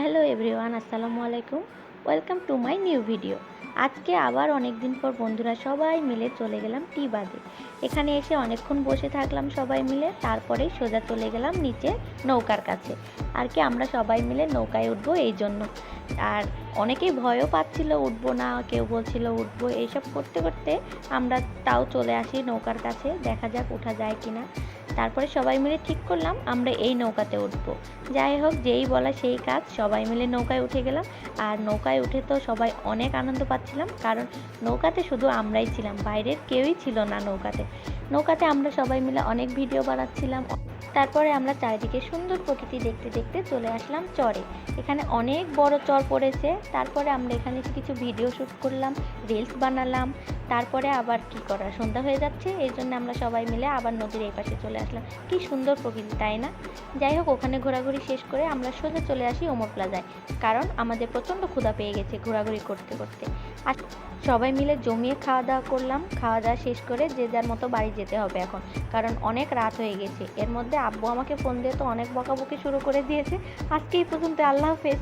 Hello everyone, আসসালামু আলাইকুম। Welcome to my new video. আজকে আবার অনেক দিন পর বন্ধুরা সবাই মিলে চলে গেলাম টি বাদে। এখানে এসে অনেকক্ষণ বসে থাকলাম সবাই মিলে, তারপরে সোজা চলে গেলাম নিচে নৌকার কাছে। আর কি, আমরা সবাই মিলে নৌকায় উঠবো এই জন্য। আর অনেকেই ভয়ও পাচ্ছিল, উঠবো না, কেউ বলছিল উঠবো। এইসব করতে করতে আমরা তাও চলে আসি নৌকার কাছে, দেখা যাক ওঠা যায় কিনা। তারপরে সবাই মিলে ঠিক করলাম, আমরা এই নৌকাতে উঠবো। যাই হোক, যেই বলা সেই কাজ, সবাই মিলে নৌকায় উঠে গেলাম। আর নৌকায় উঠে তো সবাই অনেক আনন্দ পাচ্ছিলাম, কারণ নৌকাতে শুধু আমরাই ছিলাম, বাইরের কেউই ছিল না নৌকাতে। নৌকাতে আমরা সবাই মিলে অনেক ভিডিও বানাচ্ছিলাম। তারপরে আমরা চারিদিকে সুন্দর প্রকৃতি দেখতে দেখতে চলে আসলাম চরে। এখানে অনেক বড় চর পড়েছে, তারপরে আমরা এখানে কিছু ভিডিও শ্যুট করলাম, রিলস বানালাম তারপরে আবার কি করা সন্ধ্যা হয়ে যাচ্ছে, এই জন্য আমরা সবাই মিলে আবার নদীর এই পাশে চলে আসলাম। কি সুন্দর প্রকৃতি, তাই না? যাই হোক, ওখানে ঘোরাঘুরি শেষ করে আমরা সোজা চলে আসি ওমর প্লাজায়। কারণ আমাদের প্রচণ্ড ক্ষুধা পেয়ে গেছে ঘোরাঘুরি করতে করতে। আর সবাই মিলে জমিয়ে খাওয়া দাওয়া করলাম। খাওয়া দাওয়া শেষ করে যে যার মতো বাড়ি যেতে হবে এখন। কারণ অনেক রাত হয়ে গেছে। এর মধ্যে আব্বু আমাকে ফোন দিয়ে তো অনেক বকাবকি শুরু করে দিয়েছে। আজকে এই পর্যন্ত আল্লাহ হাফেজ।